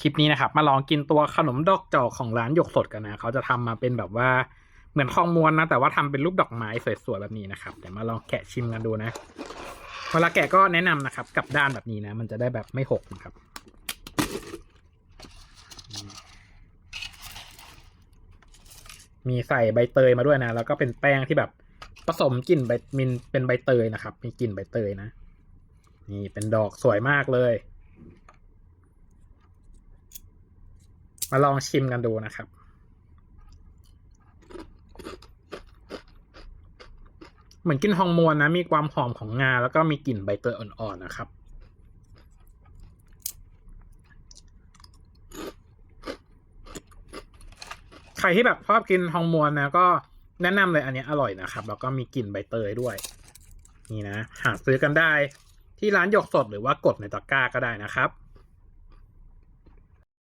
คลิปนี้นะครับมาลองกินตัวขนมดอกจอกของร้านหยกสดกันนะเขาจะทำมาเป็นแบบว่าเหมือนข้องมวนนะ แต่ว่าทำเป็นรูปดอกไม้สวยๆแบบนี้นะครับเดี๋ยวมาลองแกะชิมกันดูนะเวลาแกะก็แนะนำนะครับกลับด้านแบบนี้นะ มันจะได้แบบไม่หกนะครับมีใส่ใบเตยมาด้วยนะ แล้วก็เป็นแป้งที่แบบผสมกลิ่นใบมินเป็นใบเตยนะครับ มีกลิ่นใบเตยนะ นี่เป็นดอกสวยมากเลย มาลองชิมกันดูนะครับ เหมือนกินฮองมวนนะ มีความหอมของงา แล้วก็มีกลิ่นใบเตยอ่อนๆนะครับใครที่แบบชอบกินฮองมวนนะก็แนะนำเลยอันนี้อร่อยนะครับ แล้วก็มีกลิ่นใบเตยด้วย นี่นะ หาซื้อกันได้ที่ร้านหยกสดหรือว่ากดในตะกร้าก็ได้นะครับ